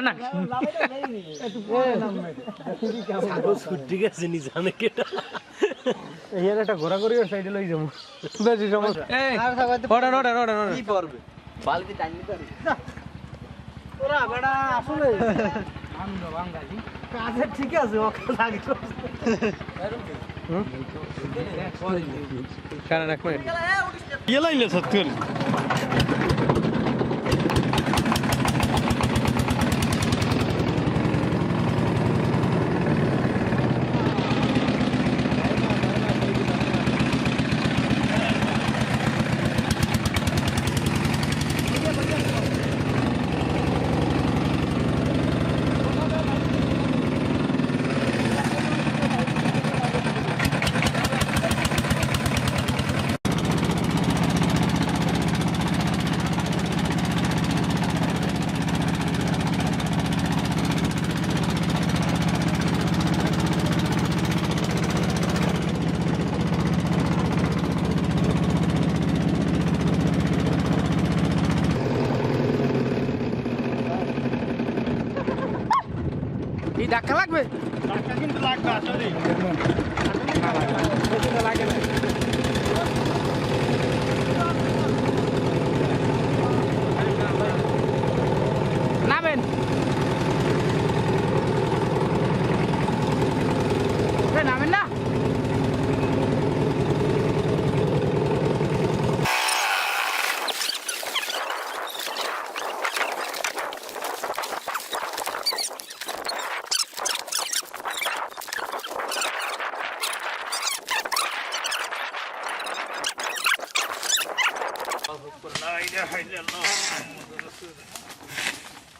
ধরে না? ঠিক আছে নি জানে কেটা। এর একটা ঘোরাঘুরি সাইডে লই যাব। বেশি সমস্যা। এই ওড়েন ওড়েন ওড়েন ওড়েন কি করবে বালতি টাইম নিতে পারবে ওরা বেড়া আসলে কাজে ঠিক আছে ওকে লাগে কারণ এক মিনিট। ইয়ে লাইলে সত্যি করে এই ধাক্কা লাগবে নামেন এ, নামেন না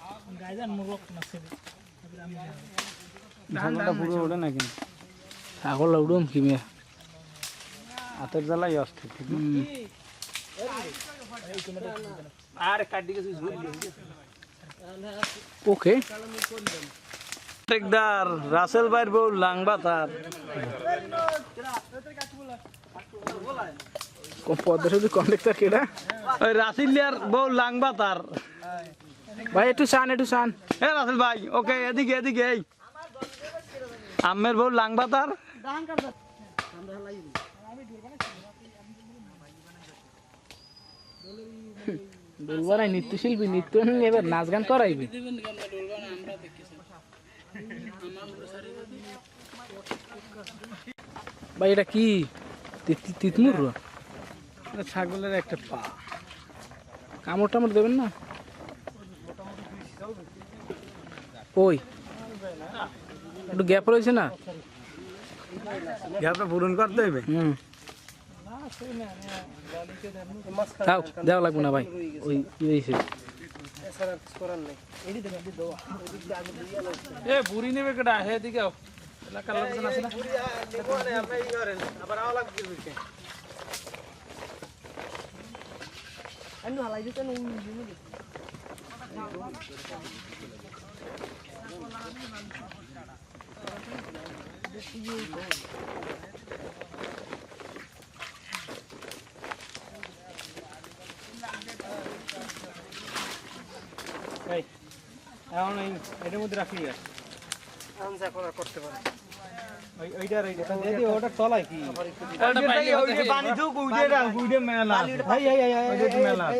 ছাগলটা পুরো ওঠে না কিন্তু। ছাগল উড়ুম কি মেয়ে? হাতের জ্বালাই অস্থির আর কাটি ওকে। টেকদার রাসেল ভাইয়ের বউ লাংবা তার পদ্মসুদি কন্ডাক্টর কেডা? ওই রাসিলিয়ার বউ লাংবা তার ভাই একটু চান একটু চান এ রাসেল ভাই ওকে এদিকে এদিকে এই। আমের বউ লাংবা তার নৃত্যশিল্পী নৃত্য এবার নাচ গান করাইবে। ভাই এটা কি? তিতমুর ছাগলের একটা পা। কামড় টামড় দেবেন না? ওই একটু গ্যাপ রয়েছে না? গ্যাপটা পূরণ করতে হবে? হুম। তাও দেওয়া লাগবে না ভাই ওই ই হয়েছে এ বুড়ি নেবে কেটা হে দিকে এলাকার লোকজন আছে না? এই এখন এই এটার মধ্যে রাখি পানি ঢুক, ওইটা রাখ, ওইটা মেলা আছে। ওইটা একটু মেলা আছে।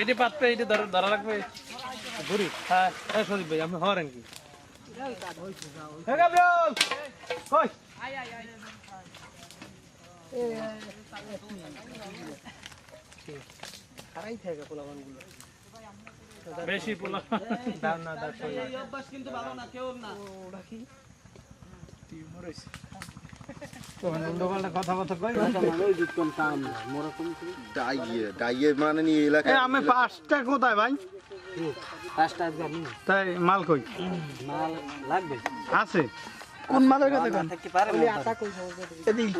এটি পাতবে, এটি ধরা- ধরা রাখবে। ঘুরি? হ্যাঁ, এই সজীব ভাই, আপনি হরেন কি? এ গাবরিয়েল, কই? বেশি পোলা দাও না দাও কথা কথা কই ডাইয়ে ডাইয়ে মানে নিয়ে এলাকা এ আমি পাঁচটা কোথায় ভাই? তাই মাল কই? লাগবে আছে। কোন মালের কথা কোন থাকতে পারে এদিক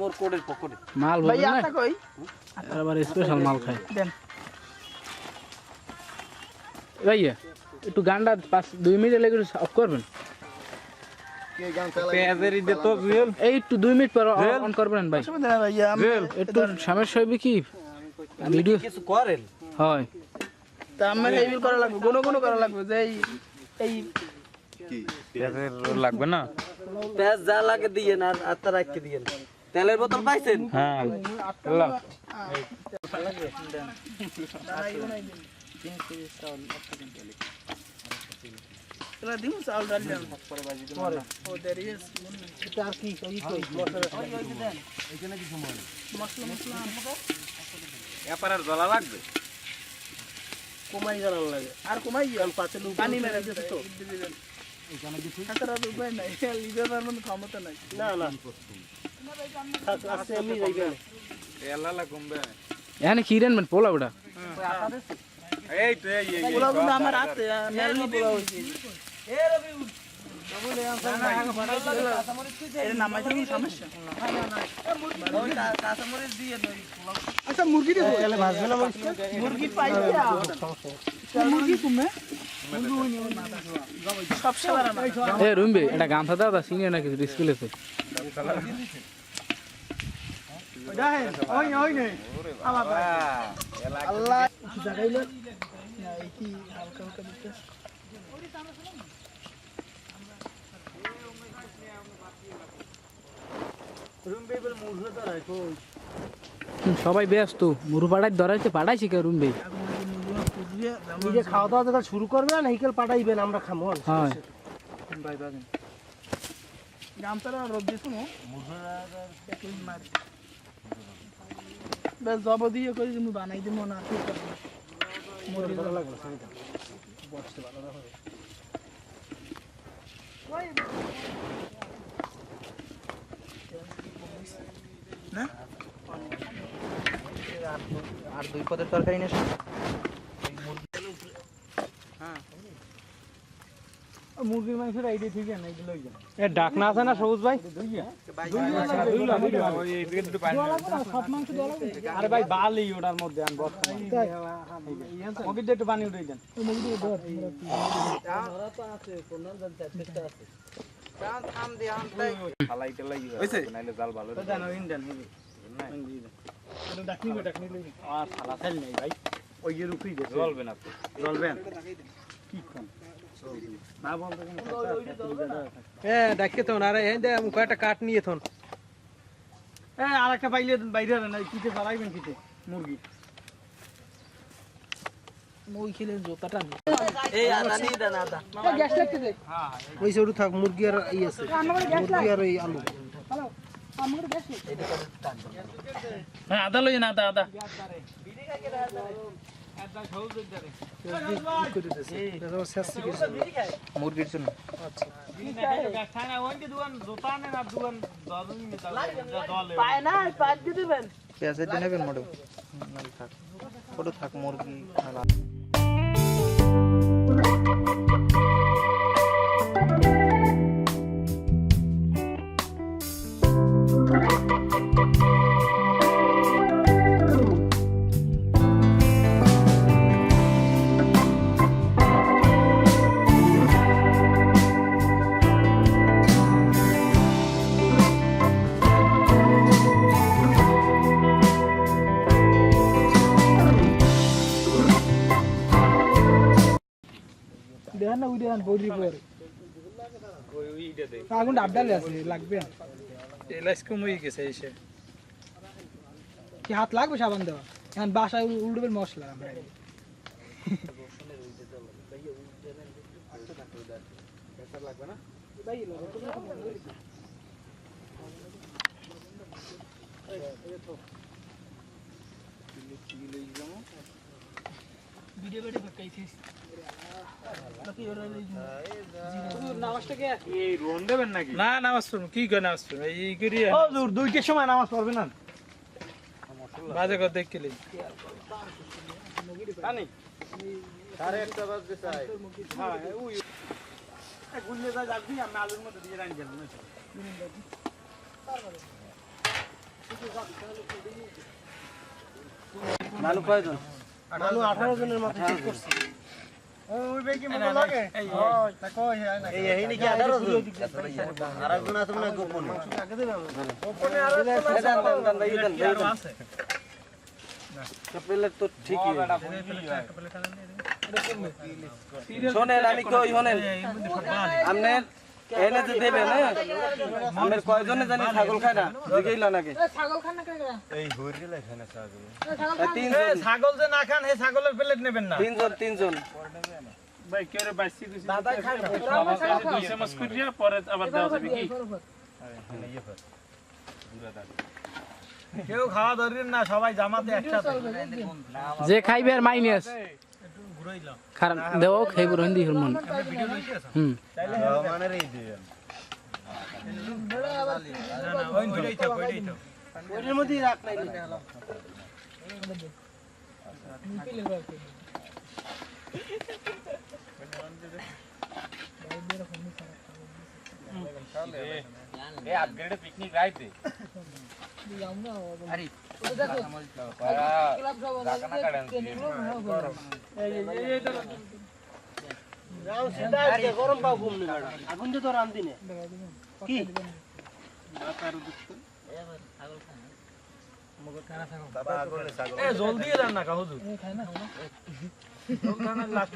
মোর কোডের পকেটে মাল ভাই আটা কই? আবার স্পেশাল মাল খায়। দেন। ভাইয়া একটু গানটা পাঁচ দুই মিনিট লেগে অফ করবেন? পেঁয়াজের ঈদে তো জুয়েল। এই একটু দুই মিনিট পর অন করবেন ভাই। আমি একটু সমস্যা হবে কি? ভিডিও কিছু করেন? হয়। তা আমার এই করা লাগবে গুনো গুনো করা লাগবে যে এই এই কি? লাগবে না? পেঁয়াজ যা লাগে দিয়ে আর আত্মা রাখতে দিয়ে তেলের বোতল পাইছেন? হ্যাঁ। এলা দিমু চাউল ডাল দিলাম পরে। ও দেরি আছে এটা আর কি? কই কই মশলা মশলা। এপারের জলা লাগবে? কমাই জানার লাগে। আর কমাই গেল পাঁচে পানি মেরে দিতে তো। খাতার উপায় নাই। লিডার আর মধ্যে ক্ষমতা নাই। না না। আছে আমি যাইবে এলালা কমবে এখানে খিরেন মানে? পোলা ওটা? এই তো এই এই পোলা আমার হাতে মেলনি পোলা হইছে আচ্ছা মুরগি দিব মুরগি তুমি? এ রুমবে এটা গামছা দাও তা সিনিয়র নাকি? স্কুল আছে আল্লাহ জাগাইলে না এই কি হালকা হালকা দিতে হুম, সবাই ব্যস্ত। মুরু পাড়ায় ধরাইছে পাঠাইছে কে রুমবে নিজে খাওয়া দাওয়া যখন শুরু করবে না হিকেল পাঠাইবেন আমরা খামো। হয়। গামতারা রোদ দিছ বেশ জব দিয়ে করি তুমি বানাই দিব না কি করব? ভালো দুই পদের তরকারি নেই মুরগির মাংসের আইডিয়া ঠিক আছে এগুলো এ ডাকনা আছে না সবুজ ভাই? সব মাংস আরে ভাই বালি ওটার মধ্যে আন বস একটু পানি উঠে দেন। মুরগি আর ফালা ফেল নেই ভাই। ওই এর উপরেই দে জ্বলবে না। জ্বলবে কি কোন না বলতে তো না রে এই দে মুখ একটা নিয়ে থন। এ আরেকটা পাইলে বাইরে না কিতে ফালাইবেন কিতে মুরগি। মই খেলে জোতাটা নি। এই আদা নিয়ে দেন আদা। গ্যাস লাগতে দে। ওই সাইডে থাক মুরগি আর ই আছে। মুরগি আর এই আলু। হ্যাঁ আদা লই না আদা আদা। মুরগির জন্য। পায় না পাঁচ দিয়ে দিবেন। পেঁয়াজের নেবেন মোটে থাক। ওটা থাক মুরগি না দেখান বড়ি পরে আগুন ডাবডালে আছে লাগবে। এলাইস কম গেছে এসে। কি হাত লাগবে সাবান দেওয়া? এখন বাসায় উল্টবে মশলা আমরা। ভিডিও বেটে কাইছিস বাকি ওরা নামাজটা কে? এই রোন দেবেন নাকি? না নামাজ পড়ব কি করে নামাজ পড়ব এই করি দুইটার সময় নামাজ পড়বে না? বাজে কথা দেখলে সাড়ে একটা বাজতে চাই। হ্যাঁ গুললে যা যাবি আমি আলুর মধ্যে দিয়ে রাখি গেলাম নালু কয়জন? আলু আঠারো জনের মতো করছি মনে হ্যাঁ মানে তো ঠিকই শোনেন আমি কই শোনেন আপনার এনে যে দেবেন হ্যাঁ আপনার কয়জনে জানি ছাগল খায় না? জিগাইল নাকি। এই হরিলে এখানে ছাগল। তিনজন। ছাগল যে না খান সেই ছাগলের প্লেট নেবেন না। তিনজন তিনজন। ভাই কেউ বাইসি দিছি? দাদা খায় না। দুই চামচ করিয়া পরে আবার দেওয়া যাবে কি? কেউ খাওয়া ধরেন না সবাই জামাতে একসাথে। যে খাইবে আর মাইনাস। কারণ দেও খাইব রহিন্দি হরমোন হুম মানে এই দিবেন ওই ভিড়াই থাক নাই গরম পাও ঘুম নি আগুন তো কি এ জলদি এলেন না কা হুজুর লাস্ট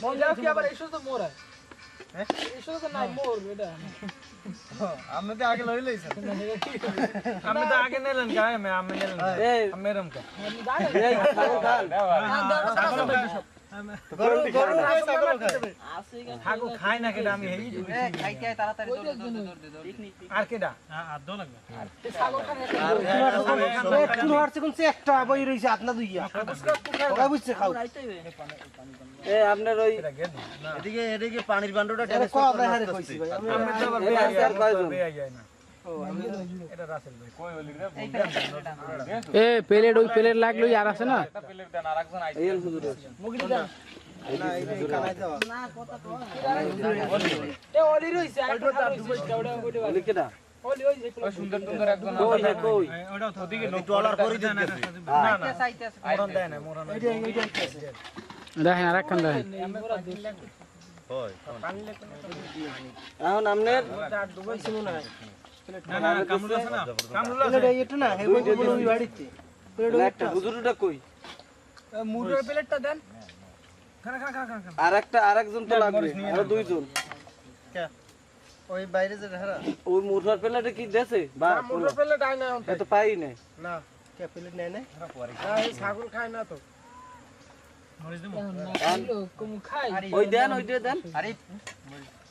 থাকি যায় গরু খায় না গরু আমি তো আগে লই লইছ আমি তো আগে নিলেন গায়ে আমি নিলেন এই আমি এরম কা আপনার ওই এদিকে এদিকে পানির বান্ডটা এ প্লেট ওই প্লেট লাগল আর আছে না? এই হুজুর ওলি কেডা কই হে কই ওটা তো দিকে টলার করে দিতেছে না না মরণ দেয় না মরণ দেখেন আর একখান দেখেন। হয় এখন আপনার একটু আর একটা তো লাগবে। আর দুইজন। ওই বাইরে যে হারা ওই মুরগার প্লেটে কি দেছে? বা মুরগার প্লেট আয় না এত পাই না। না কে প্লেট নেয় না না, এই ছাগল খায় না তো। ওই দেন ওই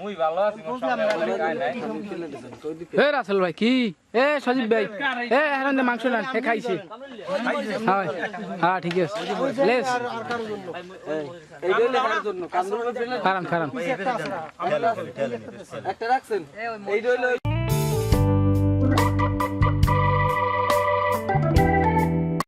দিয়ে আছি এ রাসেল ভাই কি? এ সজীব ভাই এ হেরান দে মাংস নেন এ খাইছে। হ্যাঁ হ্যাঁ ঠিক আছে। লেস। খারান একটা রাখছেন? এই রইল